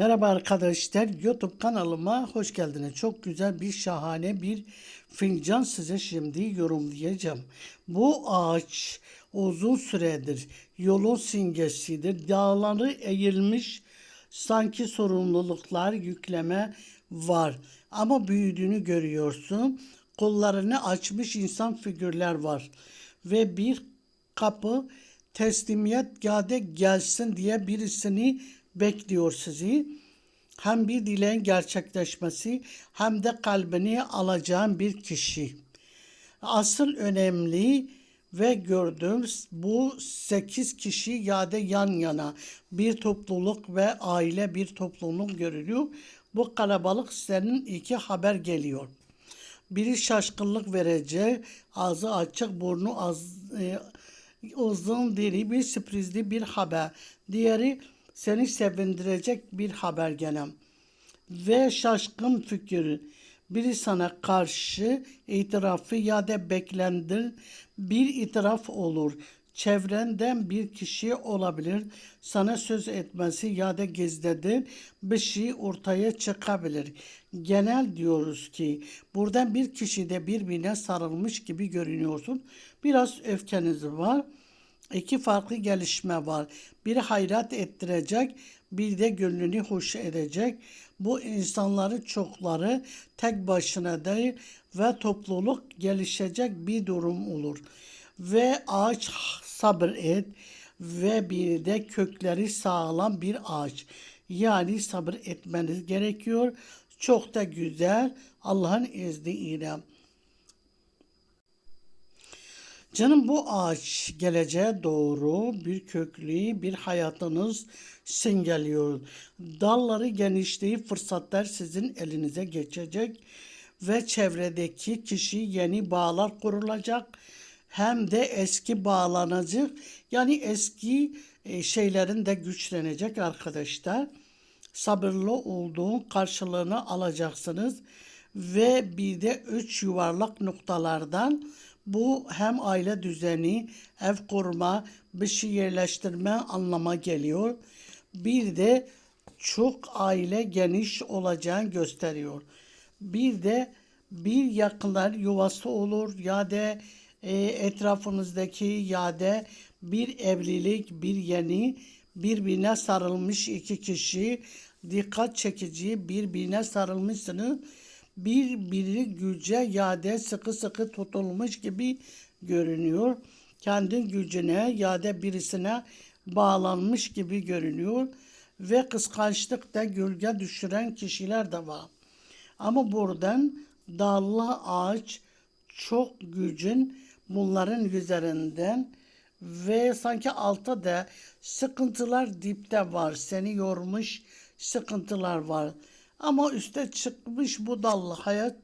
Merhaba arkadaşlar, YouTube kanalıma hoş geldiniz. Çok güzel bir şahane bir fincan size şimdi yorumlayacağım. Bu ağaç uzun süredir yolun simgesidir. Dağları eğilmiş sanki sorumluluklar yükleme var. Ama büyüdüğünü görüyorsun. Kollarını açmış insan figürler var. Ve bir kapı teslimiyet gade gelsin diye birisini bekliyor sizi. Hem bir dileğin gerçekleşmesi hem de kalbini alacağın bir kişi. Asıl önemli ve gördüğümüz bu sekiz kişi ya da yan yana bir topluluk ve aile bir topluluk görülüyor. Bu kalabalık senin iki haber geliyor. Biri şaşkınlık verecek, ağzı açık, burnu az, e, uzun dili bir sürprizli bir haber. Diğeri seni sevindirecek bir haber gene. Ve şaşkın fikir. Biri sana karşı itirafı ya da beklendir bir itiraf olur. Çevrenden bir kişi olabilir. Sana söz etmesi ya da gizlediğin bir şey ortaya çıkabilir. Genel diyoruz ki buradan bir kişi de birbirine sarılmış gibi görünüyorsun. Biraz öfkeniz var. İki farklı gelişme var. Biri hayrat ettirecek, bir de gönlünü hoş edecek. Bu insanları çokları tek başına değil ve topluluk gelişecek bir durum olur. Ve ağaç sabır et ve bir de kökleri sağlam bir ağaç. Yani sabır etmeniz gerekiyor. Çok da güzel Allah'ın izniyle. Canım bu ağaç geleceğe doğru bir köklü bir hayatınız simgeliyor. Dalları genişleyip fırsatlar sizin elinize geçecek ve çevredeki kişi yeni bağlar kurulacak. Hem de eski bağlanacak. Yani eski e, şeylerin de güçlenecek arkadaşlar. Sabırlı olduğun karşılığını alacaksınız. Ve bir de üç yuvarlak noktalardan bu hem aile düzeni, ev kurma, bir şey yerleştirme anlama geliyor. Bir de çok aile geniş olacağını gösteriyor. Bir de bir yakınlar yuvası olur ya da e, etrafınızdaki ya da bir evlilik, bir yeni birbirine sarılmış iki kişi dikkat çekici birbirine sarılmışsınız birbiri güce yade sıkı sıkı tutulmuş gibi görünüyor. Kendi gücüne ya da birisine bağlanmış gibi görünüyor ve kıskançlıkta gölge düşüren kişiler de var. Ama buradan dallı ağaç çok gücün bunların üzerinden ve sanki altta da sıkıntılar dipte var. Seni yormuş sıkıntılar var. Ama üste çıkmış bu dallı hayat